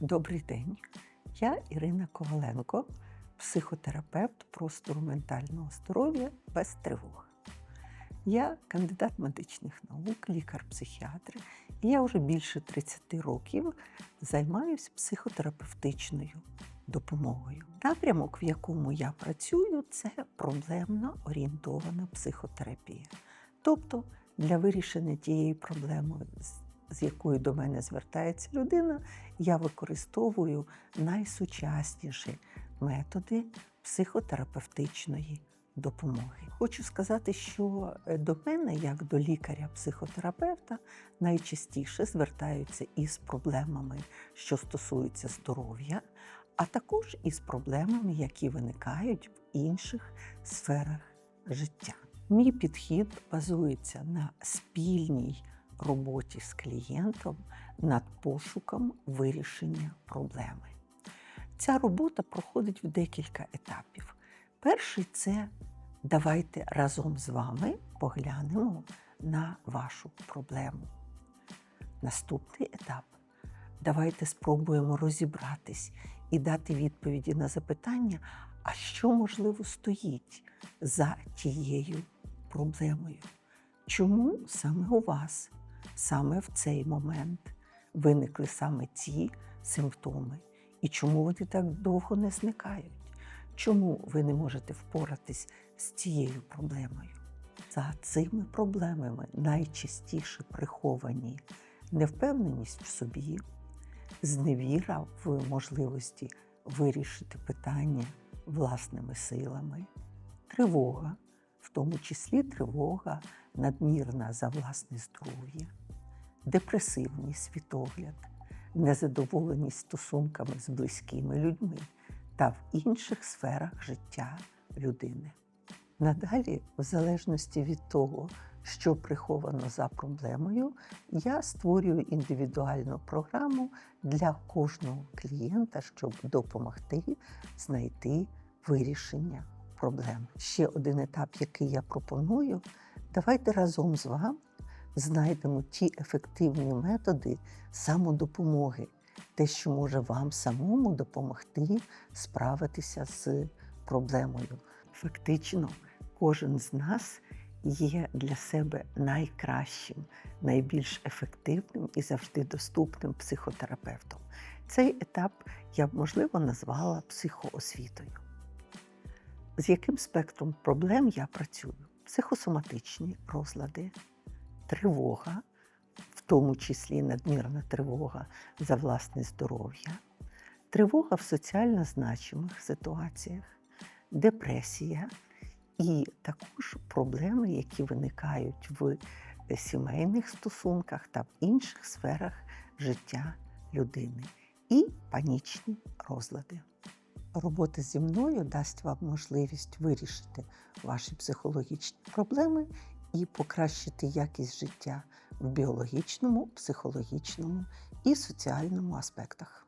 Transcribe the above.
Добрий день. Я Ірина Коваленко, психотерапевт простору ментального здоров'я без тривог. Я кандидат медичних наук, лікар-психіатр, і я вже більше 30 років займаюся психотерапевтичною допомогою. Напрямок, в якому я працюю, це проблемно орієнтована психотерапія. Тобто для вирішення тієї проблеми, з- якою до мене звертається людина, я використовую найсучасніші методи психотерапевтичної допомоги. Хочу сказати, що е, до мене, як до лікаря-психотерапевта, найчастіше звертаються із проблемами, що стосуються здоров'я, а також із проблемами, які виникають в інших сферах життя. Мій підхід базується на спільній роботі з клієнтом над пошуком вирішення проблеми. Ця робота проходить в декілька етапів. Перший це давайте разом з вами поглянемо на вашу проблему. Наступний етап давайте спробуємо розібратись і дати відповіді на запитання, а що можливо стоїть за тією проблемою. Чому саме у вас, саме в цей момент виникли саме ці симптоми? І чому вони так довго не зникають? Чому ви не можете впоратись з цією проблемою? За цими проблемами найчастіше приховані невпевненість в собі, зневіра в можливості вирішити питання власними силами, тривога, в тому числі тривога надмірна за власне здоров'я, депресивний світогляд, незадоволеність стосунками з близькими людьми та в інших сферах життя людини. Надалі, в залежності від того, що приховано за проблемою, я створюю індивідуальну програму для кожного клієнта, щоб допомогти знайти вирішення проблем. Ще один етап, який я пропоную, давайте разом з вами знайдемо ті ефективні методи самодопомоги, те, що може вам самому допомогти справитися з проблемою. Фактично, кожен з нас є для себе найкращим, найбільш ефективним і завжди доступним психотерапевтом. Цей етап я б можливо назвала психоосвітою. З яким спектром проблем я працюю? Психосоматичні розлади, тривога, в тому числі надмірна тривога за власне здоров'я, тривога в соціально значимих ситуаціях, депресія і також проблеми, які виникають в сімейних стосунках та в інших сферах життя людини, і панічні розлади. Робота зі мною дасть вам можливість вирішити ваші психологічні проблеми і покращити якість життя в біологічному, психологічному і соціальному аспектах.